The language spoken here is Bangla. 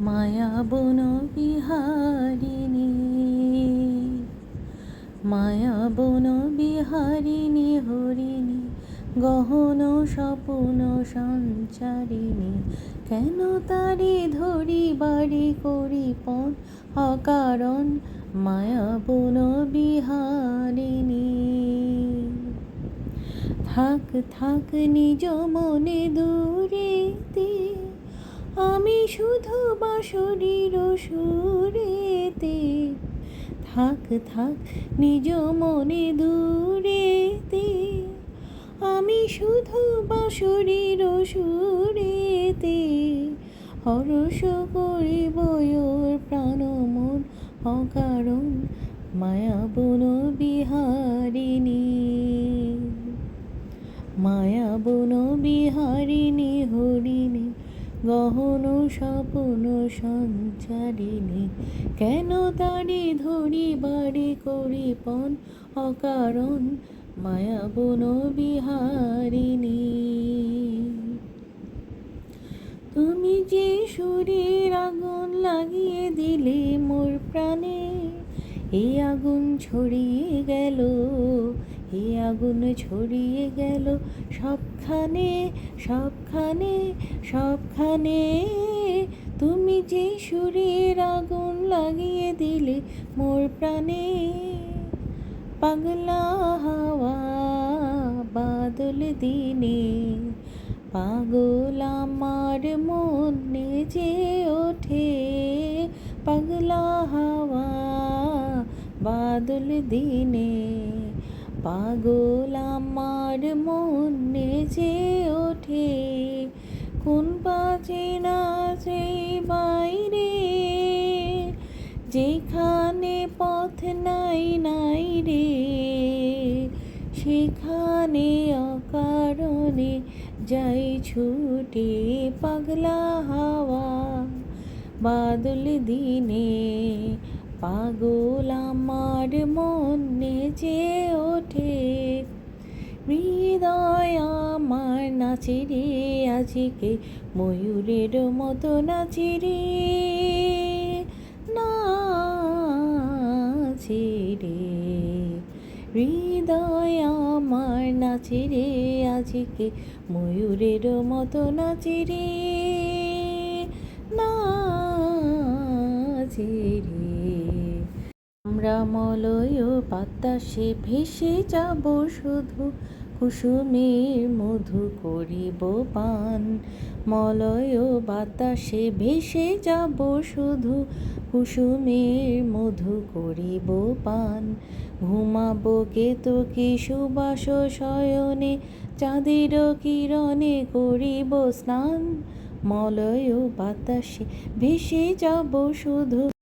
মায়া বন বিহারিণী, মায়া বন বিহারিণী, হরিণী, গহন স্বপন সঞ্চারিণী, কেন তারি ধরি বাড়ি করি পণ অকারণ মায়া বন বিহারিণী? থাক থাক, নিজ মনে দূরেতে আমি শুধু বাঁশরীর সুরেতে, থাক থাক, নিজ মনে দূরেতে। আমি শুধু বাঁশরীর সুরেতে হরস করিব ওর প্রাণ, মন অকারণ, মায়া বন বিহারিণী। মায়া বন বিহারিণী, হরিণী গহন স্বপন সঞ্চারিণী, কেন তারি ধরি বাড়ি করি পণ, অকারণ মায়া বন বিহারিণী। তুমি যে সুরের আগুন লাগিয়ে দিলে মোর প্রাণে এই আগুন ছড়িয়ে গেল এই আগুন ছড়িয়ে গেল। সবখানে সবখানে সবখানে তুমি যে সুরের আগুন লাগিয়ে দিলে মোর প্রাণে। পাগলা হাওয়া, বাদল দিনে, পাগল আমার মনে যে ওঠে। পাগলা হাওয়া, বাদল দিনে। পাগল আমার মনে যে ওঠে, কোন পাচে না যে বাইরে। যেখানে পথ নাই নাই রে, সেখানে অকারণে যাই ছুটে পাগলা হাওয়া। বাদল দিনে পাগল আমার মনে যে ওঠে। হৃদয় আমার নাচে রে, আজকে ময়ূরের মতো নাচে রে। নাচে রে। হৃদয় আমার নাচে রে, আজকে ময়ূরের মতো নাচে রে। নাচে রে। আমরা মলয় বাতাসে ভেসে যাব শুধু। কুসুমের মধু করিব পান। মলয় বাতাসে ভেসে যাব শুধু। কুসুমের মধু করিব পান। ঘুমাবো কেতকি সুবাস শয়নে। চাঁদের কিরণে করিব স্নান। মলয় বাতাসে ভেসে যাব শুধু।